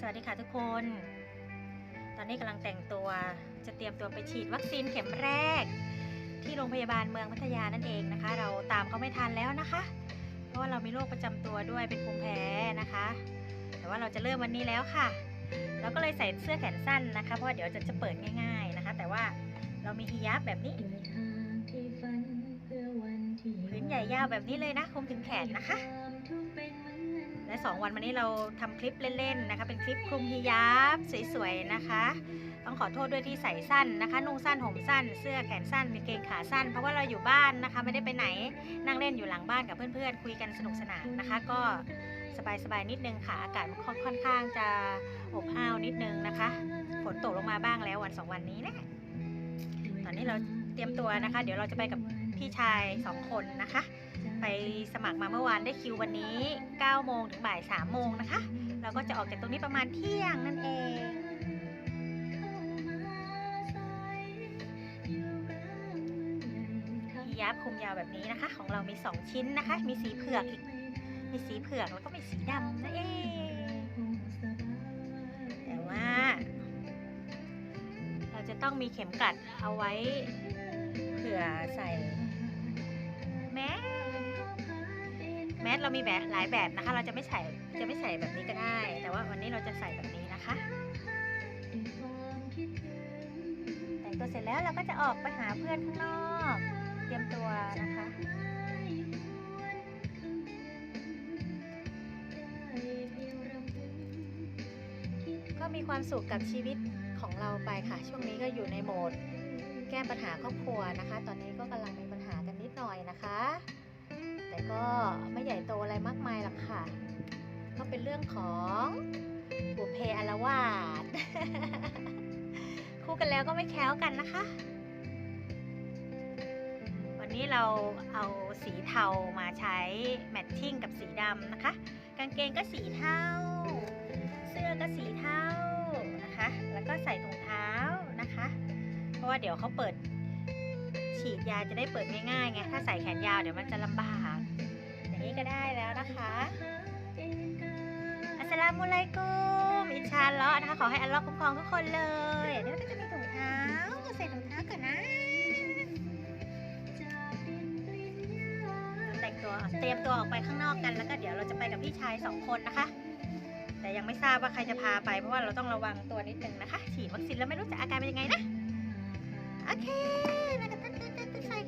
สวัสดีค่ะทุกคน ตอนนี้กำลังแต่งตัวจะเตรียมตัวไปฉีดวัคซีนเข็มแรก ที่โรงพยาบาลเมืองพัทยานั่นเองนะคะ เราตามเขาไม่ทันแล้วนะคะ เพราะว่าเรามีโรคประจำตัวด้วยเป็นภูมิแพ้นะคะ แต่ว่าเราจะเริ่มวันนี้แล้วค่ะ เราก็เลยใส่เสื้อแขนสั้นนะคะ เพราะว่าเดี๋ยวจะจะเปิดง่าย ๆนะคะ แต่ว่าเรามีฮิญาบแบบนี้พื้นใหญ่ยาวแบบนี้เลยนะคลุมถึงแขนนะคะ และ 2 วันวันนี้เราทำคลิปเล่นๆนะคะ เป็นคลิปคลุมฮิญาบสวยๆนะคะ ต้องขอโทษด้วยที่ใส่สั้นนะคะนุ่งสั้นห่มสั้น เสื้อแขนสั้นกางเกงขาสั้น เพราะว่าเราอยู่บ้านนะคะ ไม่ได้ไปไหนนั่งเล่นอยู่หลังบ้านกับเพื่อนๆ คุยกันสนุกสนานนะคะ ก็สบายๆนิดนึงค่ะ อากาศค่อนค่อนข้างจะอบอ้าวนิดนึงนะคะ ฝนตกลงมาบ้างแล้ววันสองวันนี้นะตอนนี้เราเตรียมตัวนะคะ เดี๋ยวเราจะไปกับพี่ชายสองคนนะคะ ไปสมัครมาเมื่อวานได้คิววันนี้ 9 โมงถึงบ่าย 3 โมงนะคะ เราก็จะออกจากตรงนี้ประมาณเที่ยงนั่นเองฮิญาบคุมยาวแบบนี้นะคะ ของเรามี 2 ชิ้นนะคะ มีสีเผือกอีก มีสีเผือกแล้วก็มีสีดำนั่นเองแต่ว่า เราจะต้องมีเข็มกลัดเอาไว้เผื่อใส่ สเรามีแบบหลายแบบนะคะ เราจะไม่ใส่จะไม่ใส่แบบนี้ก็ได้ แต่ว่าวันนี้เราจะใส่แบบนี้นะคะแต่งตัวเสร็จแล้วเราก็จะออกไปหาเพื่อนข้างนอก เตรียมตัวนะคะก็มีความสุขกับชีวิตของเราไปค่ะ ช่วงนี้ก็อยู่ในโหมด แก้ปัญหาครอบครัวนะคะ ตอนนี้ก็กำลังมีปัญหากันนิดหน่อยนะคะ แต่ก็ รื่องของบุเพอารวาสคู่กันแล้วก็ไม่แคล้วกันนะคะ วันนี้เราเอาสีเทามาใช้แมทชิ่งกับสีดำนะคะ กางเกงก็สีเทา เสื้อก็สีเทานะคะ แล้วก็ใส่ถุงเท้านะคะ เพราะว่าเดี๋ยวเขาเปิดฉีดยาจะได้เปิดง่ายๆไง ถ้าใส่แขนยาวเดี๋ยวมันจะลำบาก อย่างนี้ก็ได้แล้วนะคะ สลามุอะลัยกุม อินชาอัลเลาะห์นะคะ ขอให้อัลลาะห์คุ้มครองทุกคนเลยเดี๋ยวเราก็จะมีถุงเท้าใส่ถุงเท้าก่อนนะ แต่งตัว เตรียมตัวออกไปข้างนอกกัน แล้วก็เดี๋ยวเราจะไปกับพี่ชายสองคนนะคะ แต่ยังไม่ทราบว่าใครจะพาไป เพราะว่าเราต้องระวังตัวนิดนึงนะคะ ฉีดวัคซีนแล้วไม่รู้จะอาการเป็นยังไงนะ โอเคแล้วก็ตั้งใส่แมสแล้ว